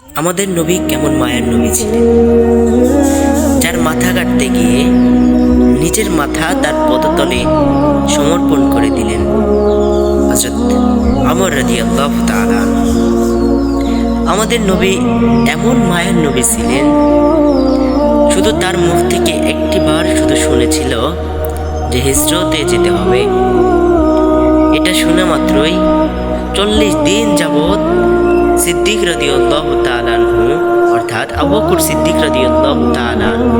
আমাদের নবী কেমন মায়ের নবী ছিলেন? যার মাথা কাটতে গিয়ে নিজের মাথা তার পদতলে সমর্পণ করে দিলেন হজরত আমর রাজি আল্লাহ তাআলা আমাদের নবী এমন মায়ের নবী ছিলেন, শুধু তার মুখ থেকে একটি বার শুধু শুনেছিল যে হিজরতে যেতে হবে। এটা শোনা মাত্রই চল্লিশ দিন যাবৎ সিদ্দিক রদিউল্লাহ তালানহু অর্থাৎ আবুকুর সিদ্দিক রদিউল্লাহ তালানহু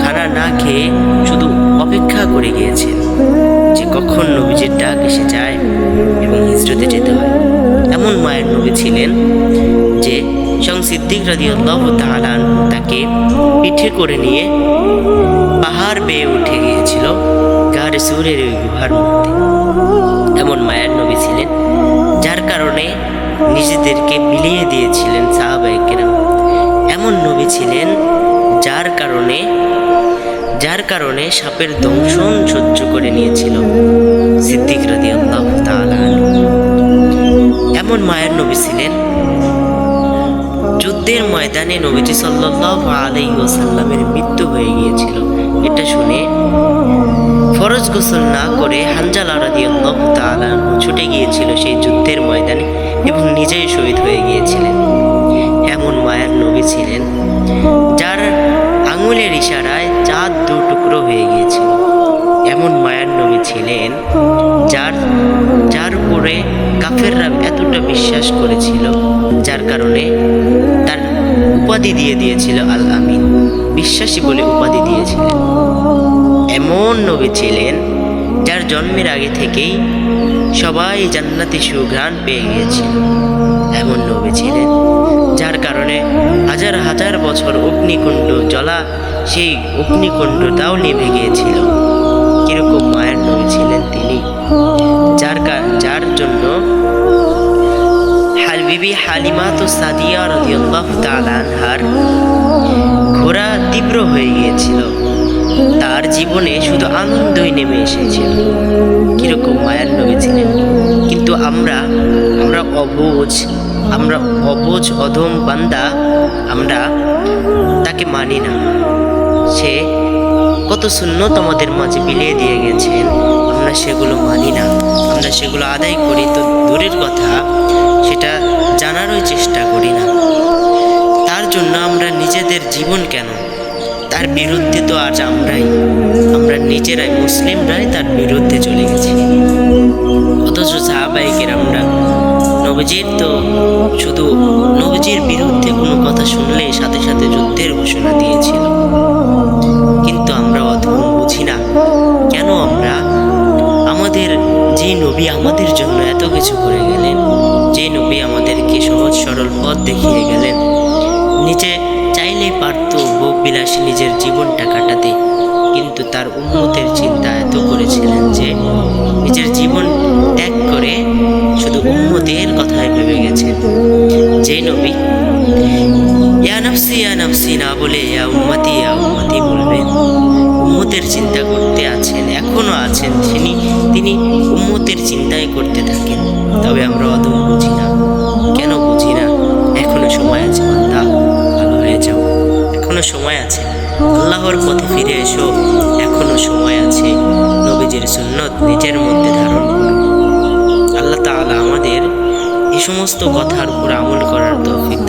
খানা না খেয়ে শুধু অপেক্ষা করে গিয়েছেন যে কখন নবীজির ডাক এসে যায় এবং হিজরতে যেতে হয়। এমন মায়ের নবী ছিলেন যে স্বয়ং সিদ্দিক রদিউল্লাহ তালান তাকে পিঠে করে নিয়ে পাহাড় বেয়ে উঠে গিয়েছিল গাড়ি সুরের ওই গুহার মধ্যে। এমন মায়ের নবী ছিলেন যার কারণে নিজেদেরকে মিলিয়ে দিয়েছিলেন সাহাবাহিকেরা এমন নবী ছিলেন যার কারণে যার কারণে সাপের দংশন সহ্য করে নিয়েছিল সিদ্দিক রাদি আল্লাহ এমন মায়ের নবী ছিলেন, যুদ্ধের ময়দানে নবীজি সাল্লাহ আলাই ওসাল্লামের মৃত্যু হয়ে গিয়েছিল। এটা শুনে ফরজ গোসল না করে হানজালা রাদিয়াল্লাহু তাআলা ছুটে গিয়েছিল সেই যুদ্ধের ময়দানে। এবং নিজেই শহীদ হয়ে গিয়েছিলেন। এমন মায়ের নবী ছিলেন, যার আঙুলের ইশারায় চাঁদ দু টুকরো হয়ে গিয়েছিল। এমন মায়ার নবী ছিলেন, যার যার উপরে কাফেররা এতটা বিশ্বাস করেছিল, যার কারণে তার উপাধি দিয়ে দিয়েছিল আল আমিন। বিশ্বাসী বলে উপাধি দিয়েছিলেন। এমন নবী ছিলেন যার জন্মের আগে থেকেই সবাই জান্নাতি সুঘ্রাণ পেয়ে গিয়েছিল। এমন নবী ছিলেন, যার কারণে হাজার হাজার বছর অগ্নিকুণ্ড জ্বলা সেই অগ্নিকুণ্ডটাও নিভে গিয়েছিল। কীরকম মায়ের নবী ছিলেন তিনি, যার যার জন্য হাল বিবি হালিমা তো সাদিয়া রদিয়াল্লাহু তাআলা আনহার ঘোড়া তীব্র হয়ে গিয়েছিল। তার জীবনে শুধু আনন্দই নেমে এসেছিল। কীরকম মায়ার নবী ছিলেন কিন্তু আমরা আমরা অবুঝ আমরা অবুঝ অধম বান্দা, আমরা তাকে মানি না। সে কত সুন্নত আমাদের মাঝে বিলিয়ে দিয়ে গেছেন। আমরা সেগুলো মানি না। আমরা সেগুলো আদায় করি তো দূরের কথা, সেটা জানারও চেষ্টা করি না। তার জন্য আমরা নিজেদের জীবন কেন তার বিরুদ্ধে তো আজ আমরাই, আমরা নিজেরাই মুসলিমরাই তার বিরুদ্ধে চলে গেছি। অথচ সাহাবাহিকের আমরা, নবজির তো শুধু নবজির বিরুদ্ধে কোনো কথা শুনলে সাথে সাথে যুদ্ধের ঘোষণা দিয়েছিল। কিন্তু আমরা অধম বুঝি না, কেন আমরা আমাদের যে নবী আমাদের জন্য এত কিছু করে গেলেন, যে নবী আমাদেরকে সহজ সরল পথ দেখিয়ে বিলাসী নিজের জীবনটা কাটাতে, কিন্তু তার উন্মতের চিন্তা এত করেছিলেন যে নিজের জীবন ত্যাগ করে শুধু উন্মতের কথায় ভেবে গেছেন যে নবী, ইয়া নফসি না বলে ইয়া উম্মতি ইয়া উম্মতি বলবেন। উম্মতের চিন্তা করতে আছেন, এখনও আছেন তিনি তিনি উম্মতের চিন্তাই করতে থাকেন। তবে আমরা অত বুঝি না। কেন বুঝি না? এখনও সময় আছে বান্দা ভালো হয়ে যাও এখনও সময় আছে। আল্লাহর পথে ফিরে এসো, এখনও সময় আছে। নবীজির সুন্নত নিজের মধ্যে ধারণ আল্লাহ তাআলা আমাদের এই সমস্ত কথার উপর আমল করার তৌফিক